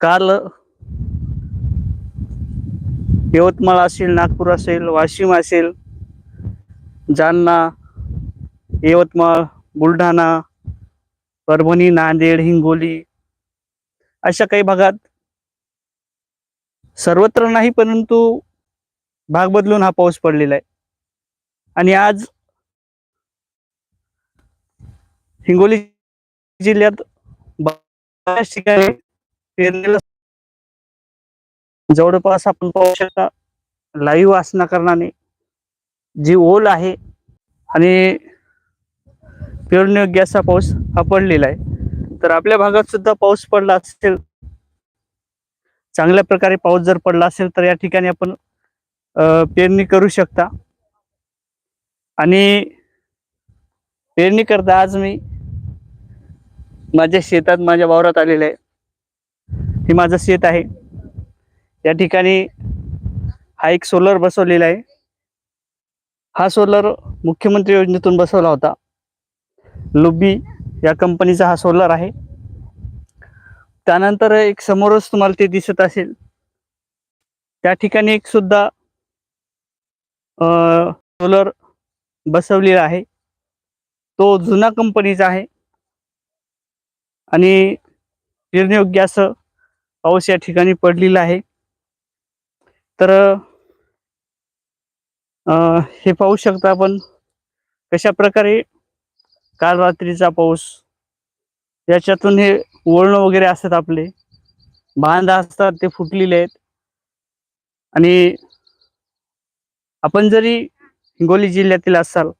काल यवतमाळ असेल नागपूर असेल वाशिम असेल जालना यवतमाळ बुलढाणा परभणी नांदेड हिंगोली अशा काही भागात सर्वत्र नाही परंतु भाग बदलून हा पाऊस पडलेला आहे. आणि आज हिंगोली जिल्ह्यात बऱ्याच ठिकाणी पेरणीला जवळपास आपण पाहू शकता लाईव्ह असण्या कारणाने जी ओल आहे आणि पेरणी असा पाऊस हा पडलेला आहे. तर आपल्या भागात सुद्धा पाऊस पडला असेल चांगल्या प्रकारे पाऊस जर पडला असेल तर या ठिकाणी आपण पेरणी करू शकता. आणि पेरणी करता आज मी माझ्या शेतात माझ्या वावरात आलेलं आहे. हे माझं शेत आहे. या ठिकाणी हा एक सोलर बसवलेला आहे. हा सोलर मुख्यमंत्री योजनेतून बसवला होता. लुबी या कंपनीचा हा सोलर आहे. त्यानंतर एक समोरच तुम्हाला ते दिसत असेल. त्या ठिकाणी एक सुद्धा सोलर बसवलेला आहे. तो जुना कंपनीचा आहे. आणि पेरणीयोग्य असं पाऊस या ठिकाणी पडलेला आहे. तर अं, हे पाहू शकता आपण कशा प्रकारे काल रात्रीचा पाऊस याच्यातून हे वळण वगैरे असतात आपले. बांध असतात ते फुटलेले आहेत. आणि आपण जरी हिंगोली जिल्ह्यातील असाल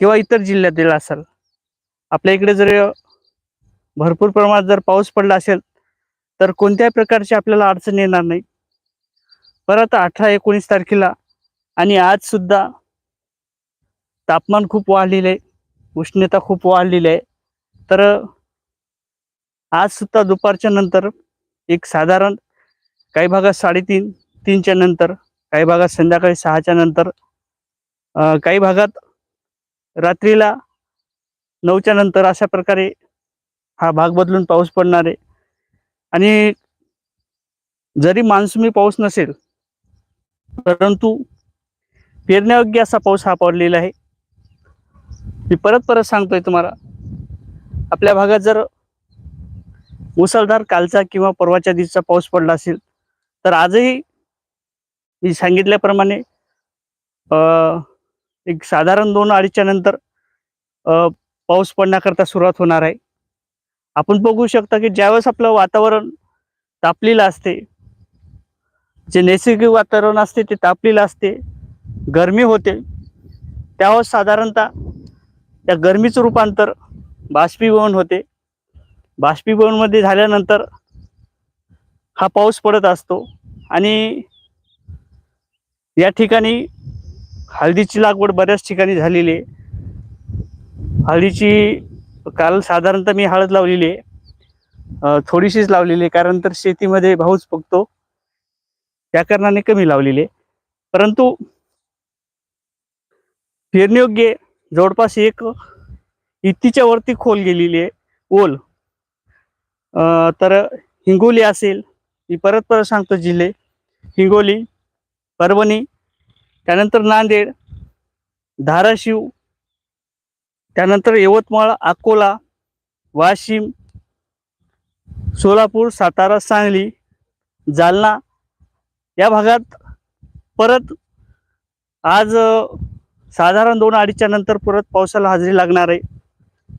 किंवा इतर जिल्ह्यातील असाल आपल्या इकडे जर भरपूर प्रमाणात जर पाऊस पडला असेल तर कोणत्याही प्रकारची आपल्याला अडचण येणार नाही. परत अठरा एकोणीस तारखेला आणि आज सुद्धा तापमान खूप वाढलेलं आहे. उष्णता खूप वाढलेली आहे. तर आज सुद्धा दुपारच्या नंतर एक साधारण काही भागात साडेतीन तीनच्या नंतर काही भागात संध्याकाळी सहाच्या नंतर काही भागात रात्रीला नऊच्या नंतर अशा प्रकारे हा भाग बदलून पाऊस पडणार आहे. आणि जरी मान्सूनी पाऊस नसेल परंतु पेरण्यायोग्य असा पाऊस हा पडलेला आहे. मी परत परत सांगतोय तुम्हाला आपल्या भागात जर मुसळधार कालचा किंवा परवाच्या दिवसाचा पाऊस पडला असेल तर आजही मी सांगितल्याप्रमाणे एक साधारण दोन अडीचच्या नंतर पाऊस पडण्याकरता सुरुवात होणार आहे. आपण बघू शकता की ज्यावेळेस आपलं वातावरण तापलेलं असते जे नैसर्गिक वातावरण असते ते तापलेलं असते गरमी होते त्यावेळेस साधारणतः त्या गरमीचं रूपांतर बाष्पीभवन होते. बाष्पीभवनमध्ये झाल्यानंतर हा पाऊस पडत असतो आणि या ठिकाणी हळदीची लागवड बऱ्याच ठिकाणी झालेली आहे. हळदीची काल साधारणतः मी हळद लावलेली आहे. थोडीशीच लावलेली आहे कारण तर शेतीमध्ये भाऊच बघतो त्या कारणाने कमी लावलेली आहे. परंतु पेरणीयोग्य जवळपास एक इतीच्या वरती खोल गेलेली आहे ओल. अं, तर हिंगोली असेल मी परत परत सांगतो जिल्हे. हिंगोली परभणी त्यानंतर नांदेड धाराशिव त्यानंतर यवतमाळ अकोला वाशिम सोलापूर सातारा सांगली जालना या भागात परत आज साधारण दोन अडीचच्या नंतर परत पावसाला हजेरी लागणार आहे.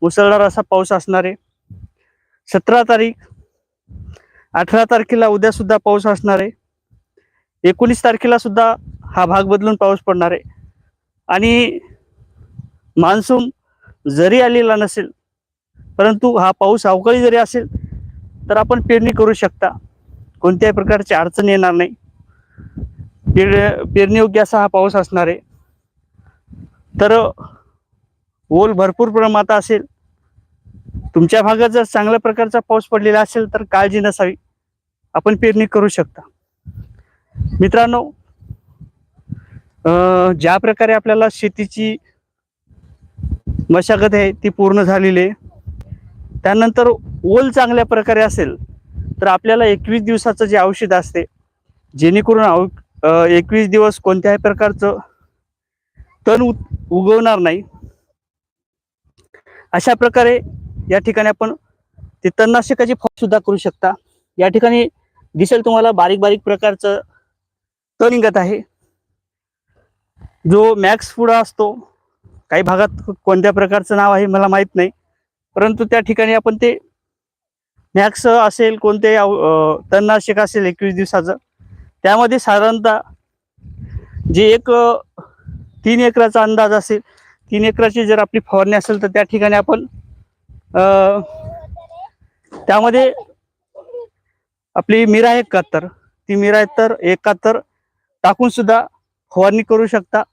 मुसळधार असा पाऊस असणार आहे. सतरा तारीख अठरा तारखेला उद्यासुद्धा पाऊस असणार आहे. एकोणीस तारखेला सुद्धा हा भाग बदलून पाऊस पडणार आहे. आणि मान्सून जरी आलेला नसेल परंतु हा पाऊस अवकाळी जरी असेल तर आपण पेरणी करू शकता. कोणत्याही प्रकारची अडचण येणार नाही. पेर पेरणीयोग्य असा हा पाऊस असणार आहे. तर ओल भरपूर प्रमाणात असेल तुमच्या भागात जर चांगल्या प्रकारचा पाऊस पडलेला असेल तर काळजी नसावी. आपण पेरणी करू शकता. मित्रांनो ज्या प्रकारे आपल्याला शेतीची मशागत आहे ती पूर्ण झालेली आहे. त्यानंतर ओल चांगल्या प्रकारे असेल तर आपल्याला एकवीस दिवसाचं जे औषध असते जेणेकरून औ एकवीस दिवस कोणत्याही प्रकारचं तण उ उगवणार नाही. अशा प्रकारे या ठिकाणी आपण ते तणनाशकाची फवारणी सुद्धा करू शकता. या ठिकाणी दिसेल तुम्हाला बारीक बारीक प्रकारचं तण निघत आहे. जो मॅक्स फुडा असतो काही भागात कोणत्या प्रकारचं नाव आहे मला माहीत नाही. परंतु त्या ठिकाणी आपण ते मॅक्स असेल कोणते तणनाशक असेल एकवीस दिवसाचं त्यामध्ये साधारणतः जे एक तीन एकराचा अंदाज असेल तीन एकराची जर आपली फवारणी असेल तर त्या ठिकाणी आपण त्यामध्ये आपली मिरा एकाहत्तर ती मिरा एकाहत्तर एकाहत्तर टाकूनसुद्धा फवारणी करू शकता.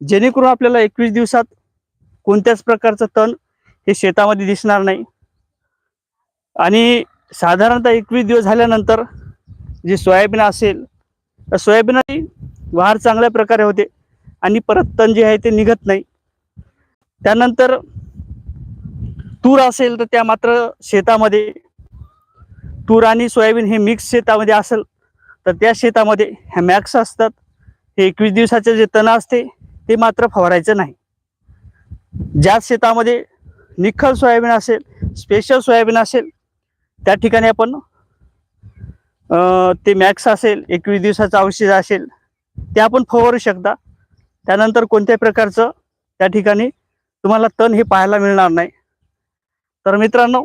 जेणेकरून आपल्याला एकवीस दिवसात कोणत्याच प्रकारचं तण हे शेतामध्ये दिसणार नाही. आणि साधारणतः एकवीस दिवस झाल्यानंतर जे सोयाबीन असेल तर सोयाबीनही वाढ चांगल्या प्रकारे होते आणि परत तण जे आहे ते निघत नाही. त्यानंतर तूर असेल तर त्या मात्र शेतामध्ये तूर आणि सोयाबीन हे मिक्स शेतामध्ये असेल तर त्या शेतामध्ये ह्या मॅक्स असतात. हे एकवीस दिवसाचे जे तण असते ते मात्र फवारायचं नाही. ज्या शेतामध्ये निखल सोयाबीन असेल स्पेशल सोयाबीन असेल त्या ठिकाणी आपण ते मॅक्स असेल एकवीस दिवसाचं औषध असेल ते आपण फवारू शकता. त्यानंतर कोणत्याही प्रकारचं त्या ठिकाणी तुम्हाला तण हे पाहायला मिळणार नाही. तर मित्रांनो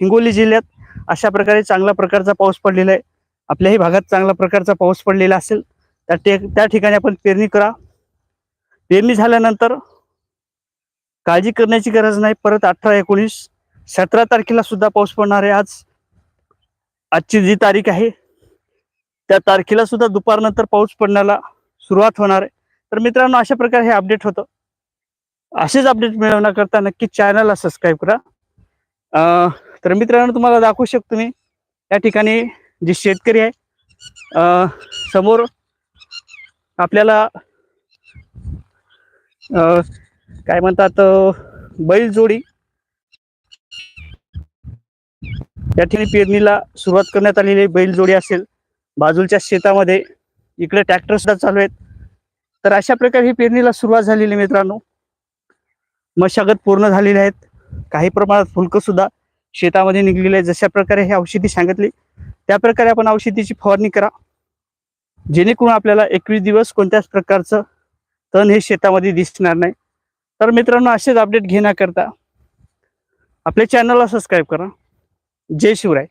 हिंगोली जिल्ह्यात अशा प्रकारे चांगल्या प्रकारचा पाऊस पडलेला आहे. आपल्याही भागात चांगल्या प्रकारचा पाऊस पडलेला असेल त्या त्या ठिकाणी आपण पेरणी करा. पेरणी झाल्यानंतर काळजी करण्याची गरज नाही. परत अठरा एकोणीस सतरा तारखेला सुद्धा पाऊस पडणार आहे. आज आजची जी तारीख आहे त्या तारखेला सुद्धा दुपारनंतर पाऊस पडण्याला सुरुवात होणार आहे. तर मित्रांनो अशा प्रकारे हे अपडेट होतं. असेच अपडेट मिळवण्याकरता नक्की चॅनलला सबस्क्राईब करा. तर मित्रांनो तुम्हाला दाखवू शकतो मी या ठिकाणी जे शेतकरी आहे समोर आपल्याला काय म्हणतात बैल बैलजोडी या ठिकाणी पेरणीला सुरुवात करण्यात आलेली आहे. बैलजोडी असेल बाजूच्या शेतामध्ये इकडे ट्रॅक्टर सुद्धा चालू आहेत. तर अशा प्रकारे ही पेरणीला सुरुवात झालेली मित्रांनो. मशागत पूर्ण झालेली आहेत. काही प्रमाणात फुलकं सुद्धा शेतामध्ये निघलेले आहे जशा प्रकारे हे औषधी सांगितली त्या प्रकारे आपण औषधीची फवारणी करा. जेणेकरून आपल्याला एकवीस दिवस कोणत्याच प्रकारचं तण हे शेतामध्ये दिसणार नाही. तर मित्रांनो असेच अपडेट घेण्याकरता आपल्या चॅनलला सबस्क्राईब करा. जय शिवराय.